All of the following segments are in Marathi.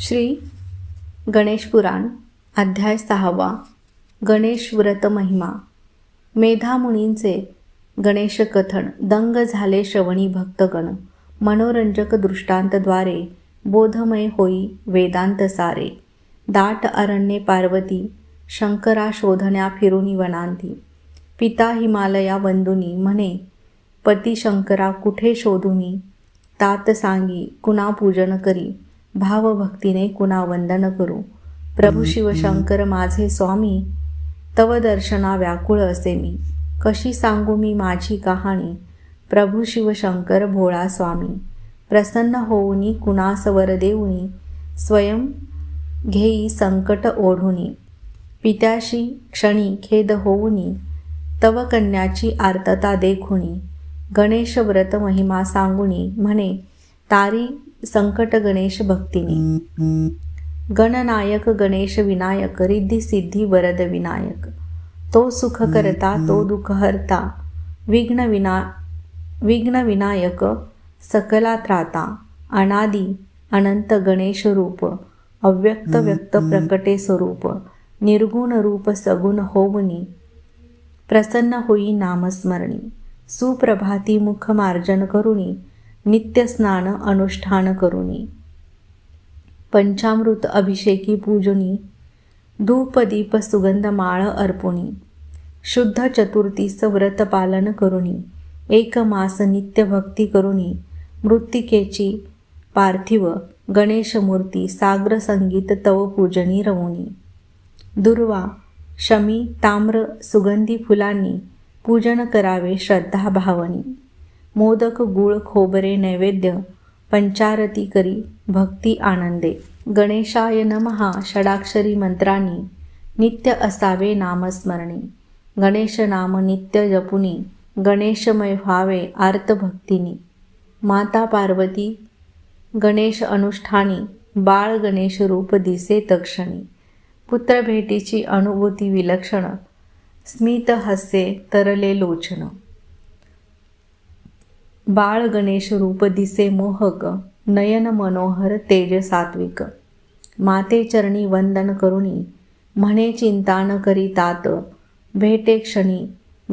श्री गणेश पुराण अध्याय सहावा गणेश व्रत महिमा. मेधामुनींचे गणेश कथन दंग झाले श्रवणी भक्तगण. मनोरंजक दृष्टांतद्वारे बोधमय होई वेदांत सारे. दाट अरण्ये पार्वती शंकरा शोधण्या फिरुनी वनांती. पिता हिमालया वंदुनी म्हणे पती शंकरा कुठे शोधुनी तात सांगी कुणा पूजन करी? भावभक्तीने कुणा वंदन करू. प्रभू शिवशंकर माझे स्वामी तव दर्शना व्याकुळ असे मी. कशी सांगू मी माझी कहाणी? प्रभू शिवशंकर भोळा स्वामी. प्रसन्न होऊनी कुणास वर देऊनी स्वयं घेई संकट ओढुनी. पित्याशी क्षणी खेद होऊनी तव कन्याची आर्तता देखुणी गणेश व्रत महिमा सांगुणी म्हणे तारी संकट गणेश भक्तीने। गणनायक गणेश विनायक रिद्धी सिद्धी वरद विनायक। तो सुख करता तो दुःख हरता। विघ्न विना विघ्न विनायक सकला त्राता। अनादी अनंत गणेश रूप। अव्यक्त व्यक्त प्रकटे स्वरूप। निर्गुण रूप सगुण होवनी प्रसन्न होई नामस्मरणी। सुप्रभाती मुख मार्जन करुणी। नित्यस्नान अनुष्ठान करुणी पंचामृत अभिषेकी पूजनी धूपदीप सुगंध माळ अर्पुणी शुद्ध चतुर्थीस व्रत पालन करुणी एक मास नित्य भक्ती करुणी मृत्तिकेची पार्थिव गणेशमूर्ती साग्र संगीत तव पूजनी रवुनी दुर्वा शमी ताम्र सुगंधी फुलांनी पूजन करावे श्रद्धा भावनी। मोदक गुळ खोबरे नैवेद्य पंचारती करी भक्ती आनंदे. गणेशाय नमहा षडाक्षरी मंत्रांनी नित्य असावे नामस्मरणी. गणेश नाम नित्य जपुनी गणेशमय व्हावे आर्तभक्तिनी माता पार्वती गणेश अनुष्ठानी बाळ गणेश रूप दिसे तक्षणी. पुत्रभेटीची अनुभूती विलक्षण स्मित हसे तरले लोचन. बाळ गणेश रूप दिसे मोहक नयन मनोहर तेज सात्विक. माते चरणी वंदन करुणी म्हणे चिंता न करीतात भेटे क्षणी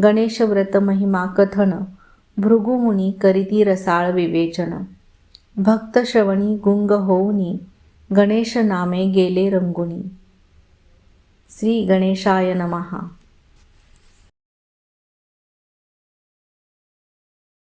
गणेश व्रत महिमा कथन भृगुमुनी करीती रसाळ विवेचन. भक्त श्रवणी गुंग होऊनी गणेश नामे गेले रंगुनी. श्री गणेशाय नमहा